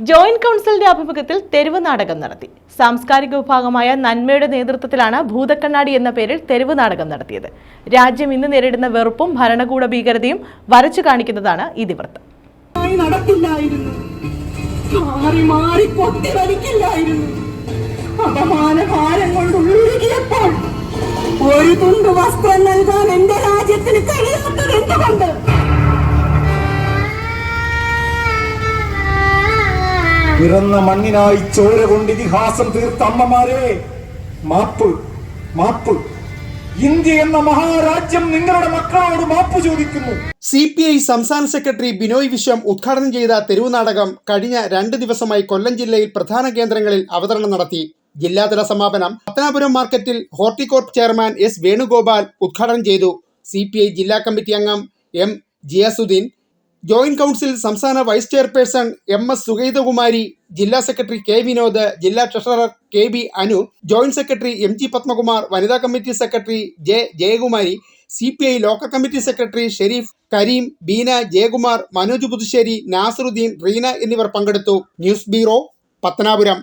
Joint കൗൺസിലിന്റെ ആഭിമുഖ്യത്തിൽ തെരുവ് നാടകം നടത്തി. സാംസ്കാരിക വിഭാഗമായ നന്മയുടെ നേതൃത്വത്തിലാണ് ഭൂതക്കണ്ണാടി എന്ന പേരിൽ തെരുവ് നാടകം നടത്തിയത്. രാജ്യം ഇന്ന് നേരിടുന്ന വെറുപ്പും ഭരണകൂട ഭീകരതയും വരച്ചു കാണിക്കുന്നതാണ് ഭാരം കൊണ്ട് ഒരു തുണ്ട് വസ്ത്രം നൽകാൻ എന്റെ രാജ്യത്തിന് കഴിയാത്തത് പിറന്ന മണ്ണിനായി ചോര കൊണ്ട് ഇതിഹാസം തീർത്ത അമ്മമാരെ മാപ്പ് മാപ്പ്. ഇന്ത്യ എന്ന മഹാരാജ്യം നിങ്ങളുടെ മക്കളോട് മാപ്പ് ചോദിക്കുന്നു. സി പി ഐ സംസ്ഥാന സെക്രട്ടറി ബിനോയ് വിശ്വം ഉദ്ഘാടനം ചെയ്ത തെരുവ് നാടകം കഴിഞ്ഞ രണ്ട് ദിവസമായി കൊല്ലം ജില്ലയിൽ പ്രധാന കേന്ദ്രങ്ങളിൽ അവതരണം നടത്തി. ജില്ലാതല സമാപനം പത്തനാപുരം മാർക്കറ്റിൽ ഹോർട്ടികോർപ്പ് ചെയർമാൻ എസ് വേണുഗോപാൽ ഉദ്ഘാടനം ചെയ്തു. സി ജില്ലാ കമ്മിറ്റി അംഗം എം ജിയാസുദ്ദീൻ ജോയിന്റ് കൗൺസിൽ സംസ്ഥാന vice chairperson M S Sugeethakumari ജില്ലാ സെക്രട്ടറി കെ വിനോദ് ജില്ലാ treasurer K B Anu joint secretary M G Padmakumar വനിതാ committee secretary J Jayakumari C P I local committee secretary Sherif Kareem Beena Jayakumar Manoj Puthussery Nasaruddin Reena എന്നിവർ പങ്കെടുത്തു. News bureau Pathanapuram.